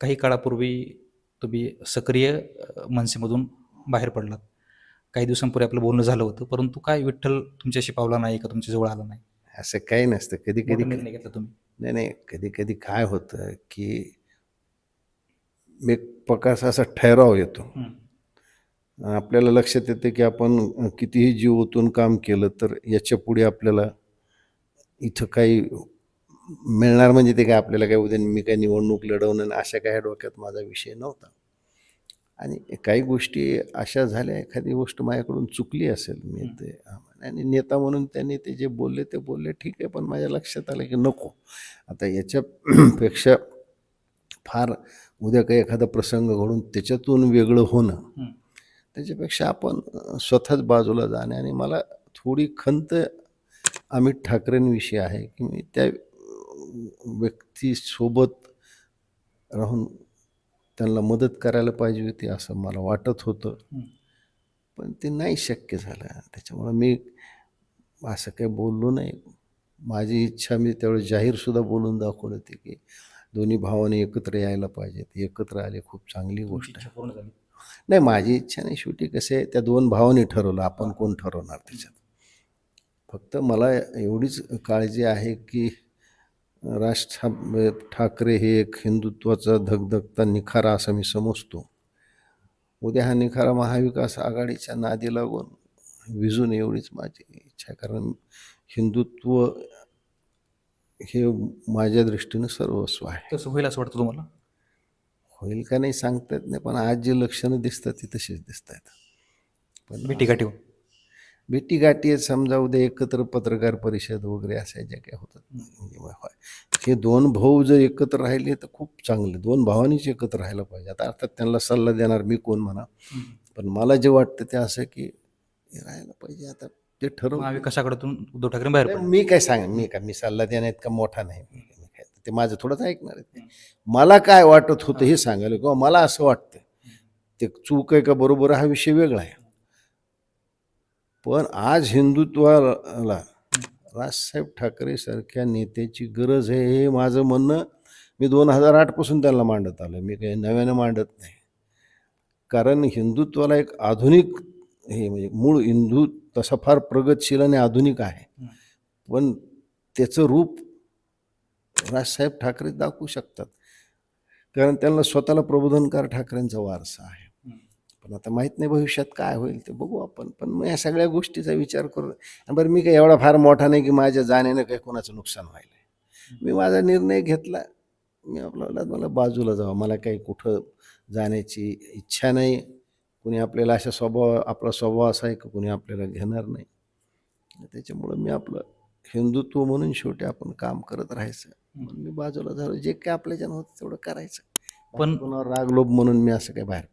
काही काळापूर्वी तुम्ही सक्रिय मनसेमधून बाहेर पडलात. काही दिवसांपूर्वी आपलं बोलणं झालं होतं परंतु काय विठ्ठल तुमच्याशी पावला नाही का? तुमच्या जवळ आला नाही? असं काही नसतं. कधी कधी निर्णय घेतला तुम्ही? नाही नाही. कधी कधी काय होतं की एक प्रकारचा असा ठहराव येतो. आपल्याला लक्षात येतं की आपण कितीही जीव ओतून काम केलं तर याच्यापुढे आपल्याला इथं काही मिळणार म्हणजे ते काय आपल्याला काय उद्या मी काय निवडणूक लढवणं आणि अशा काही डोक्यात माझा विषय नव्हता. आणि काही गोष्टी अशा झाल्या एखादी गोष्ट माझ्याकडून चुकली असेल मी ते आणि नेता म्हणून त्यांनी ते जे बोलले ते बोलले ठीक आहे पण माझ्या लक्षात आलं की नको. आता याच्यापेक्षा फार उद्या काही एखादा प्रसंग घडून त्याच्यातून वेगळं होणं. त्याच्यापेक्षा आपण स्वतःच बाजूला जाणे. आणि मला थोडी खंत अमित ठाकरेंविषयी आहे की मी त्या व्यक्तीसोबत राहून त्यांना मदत करायला पाहिजे होती असं मला वाटत होतं. पण ते नाही शक्य झालं. त्याच्यामुळं मी असं काही बोललो नाही. माझी इच्छा मी त्यावेळेस जाहीरसुद्धा बोलून दाखवलं होती की दोन्ही भावाने एकत्र यायला पाहिजेत. एकत्र आले खूप चांगली गोष्ट आहे. नाही माझी इच्छा नाही. शेवटी कसं आहे त्या दोन भावांनी ठरवलं. आपण कोण ठरवणार त्याच्यात? फक्त मला एवढीच काळजी आहे की राज ठाकरे हे एक हिंदुत्वाचा धगधगता निखारा असं मी समजतो. उद्या हा निखारा महाविकास आघाडीच्या नादी लागून विजून एवढीच माझी इच्छा कारण हिंदुत्व हे माझ्या दृष्टीनं सर्वस्व आहे. तसं होईल असं वाटतं तुम्हाला? होईल का नाही सांगता येत नाही पण आज जे लक्षणं दिसतात ती तशीच दिसत आहेत पण भेटी गाठी होऊन. भेटी गाठी आहेत समजा उद्या एकत्र पत्रकार परिषद वगैरे अशा ज्या काही होतात. म्हणजे. हे दोन भाऊ जर एकत्र राहिले तर खूप चांगले. दोन भावांनीच एकत्र राहायला पाहिजे. आता अर्थात त्यांना सल्ला देणार मी कोण म्हणा. पण मला जे वाटतं ते असं की हे राहायला पाहिजे. आता ते ठरव आघाडीतून उद्धव ठाकरे बाहेर मी काय सांग मी काय मी सल्ला देण्यात का? मोठा नाही. मी काय- ते माझं थोडंच ऐकणार आहेत. मला काय वाटत होतं हे सांगायला किंवा मला असं वाटतं ते चूक आहे का बरोबर? हा विषय वेगळा आहे. पण आज हिंदुत्वाला राजसाहेब ठाकरे सारख्या नेत्याची गरज आहे हे माझं म्हणणं मी दोन हजार आठपासून त्यांना मांडत आलं मी काही नव्यानं मांडत नाही. कारण हिंदुत्वाला एक आधुनिक हे म्हणजे मूळ हिंदू तसा फार प्रगतशील आणि आधुनिक आहे. पण त्याचं रूप राजसाहेब ठाकरे दाखवू शकतात. कारण त्यांना स्वतःला प्रबोधनकार ठाकरेंचा वारसा आहे. पण आता माहीत नाही भविष्यात काय होईल ते बघू आपण. पण मग या सगळ्या गोष्टीचा विचार करू आणि बरं मी काही एवढा फार मोठा नाही की माझ्या जाण्यानं काही कोणाचं नुकसान व्हायलं आहे मी माझा निर्णय घेतला. मी आपल्याला मला बाजूला जावं. मला काही कुठं जाण्याची इच्छा नाही. कुणी आपल्याला अशा स्वभाव आपला स्वभाव असा आहे की कुणी आपल्याला घेणार नाही. त्याच्यामुळं मी आपलं हिंदुत्व म्हणून शेवटी आपण काम करत राहायचं. म्हणून मी बाजूला झालो. जे काय आपल्याच्यानं होतं तेवढं करायचं. पण- कोणावर राग लोभ म्हणून मी असं काही बाहेर